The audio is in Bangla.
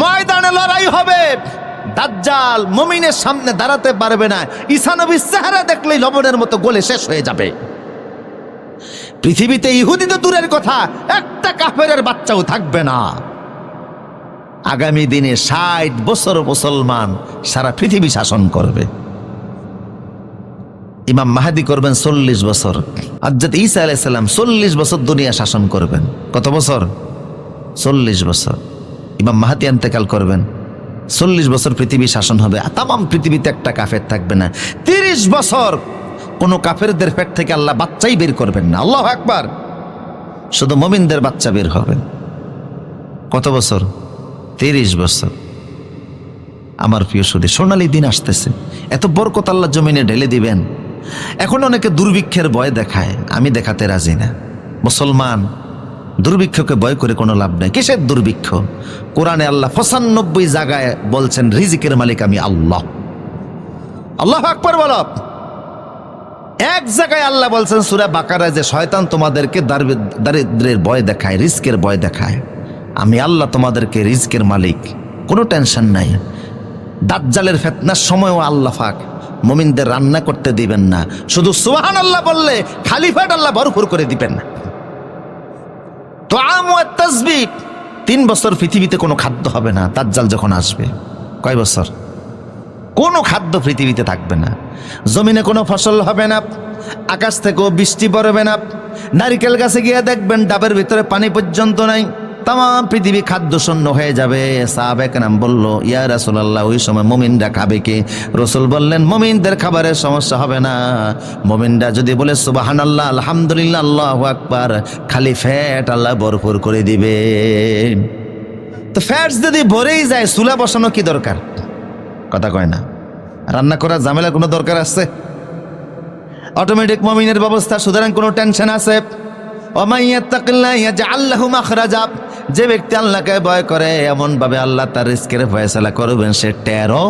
ময়দানে লড়াই হবে। দাজ্জাল মমিনের সামনে দাঁড়াতে পারবে না। ঈসানবীর চেহারা দেখলেই লবণের মতো গোলে শেষ হয়ে যাবে। পৃথিবীতে ইহুদি তো দূরের কথা, একটা কাফেরের বাচ্চাও থাকবে না। আগামী দিনে ষাট বছর মুসলমান সারা পৃথিবী শাসন করবে। ইমাম মাহাদি করবেন চল্লিশ বছর। আজ্জাত ঈসা আলাইসাল্লাম চল্লিশ বছর দুনিয়া শাসন করবেন। কত বছর? চল্লিশ বছর। ইমাম মাহাদি আন্তেকাল করবেন। চল্লিশ বছর পৃথিবী শাসন হবে তাম পৃথিবীতে একটা কাফের থাকবে না। তিরিশ বছর কোনো কাফেরদের পেট থেকে আল্লাহ বাচ্চাই বের করবেন না। আল্লাহ একবার শুধু মমিনদের বাচ্চা বের হবেন কত বছর? তিরিশ বছর। আমার প্রিয় সুদী, সোনালি দিন আসতেছে। এত বরকত আল্লাহ জমিনে ঢেলে দিবেন। এখন অনেকে দুর্ভিক্ষের ভয় দেখায়, আমি দেখাতে রাজি না। মুসলমান দুর্ভিক্ষকে ভয় করে কোনো লাভ নেই। কিসের দুর্ভিক্ষ? কোরআনে আল্লাহ পঁচানব্বই জায়গায় বলছেন, রিজিকের মালিক আমি আল্লাহ। আল্লাহ আকবর বল এক জায়গায় আল্লাহ বলছেন, সুরা বাকারায় যে শয়তান তোমাদেরকে দারিদ্র- দারিদ্রের ভয় দেখায় রিস্কের ভয় দেখায়, আমি আল্লাহ তোমাদেরকে রিস্কের মালিক। কোনো টেনশন নাই। দাজ্জালের ফেতনার সময়ও আল্লাহ ফাক মমিনদের রান্না করতে দিবেন না। শুধু সুহান আল্লাহ বললে খালিফাট আল্লাহ ভরপুর করে দিবেন না। তসবি তিন বছর পৃথিবীতে কোনো খাদ্য হবে না, দাজ্জাল যখন আসবে। কয় বছর? কোনো খাদ্য পৃথিবীতে থাকবে না। জমিনে কোনো ফসল হবে না, আকাশ থেকেও বৃষ্টি পড়বে না। নারিকেল গাছে গিয়ে দেখবেন ডাবের ভিতরে পানি পর্যন্ত নাই। তাম, পৃথিবী খাদ্য শূন্য হয়ে যাবে। সাহাবেক নাম বলল, ইয়া রাসুলাল্লাহ, ওই সময় মমিনরা খাবে কি? রসুল বললেন, মমিনদের খাবারের সমস্যা হবে না। মমিনরা যদি বলে সুবাহান আল্লাহ আলহামদুলিল্লাহ, আল্লাহ আকবার খালি ফ্যাট আল্লাহ ভরপুর করে দিবে। তো ফ্যাটস যদি ভরেই যায়, চুলা বসানো কি দরকার? কথা কয় না। রান্না করার ঝামেলা কোনো দরকার আছে? অটোমেটিক মমিনের ব্যবস্থা, সুতরাং কোনো টেনশন আছে? আল্লাহ যে ব্যক্তি আল্লাহকে ভয় করে এমন ভাবে আল্লাহ তার রিস্কের ফয়সালা করবেন সে টেরো।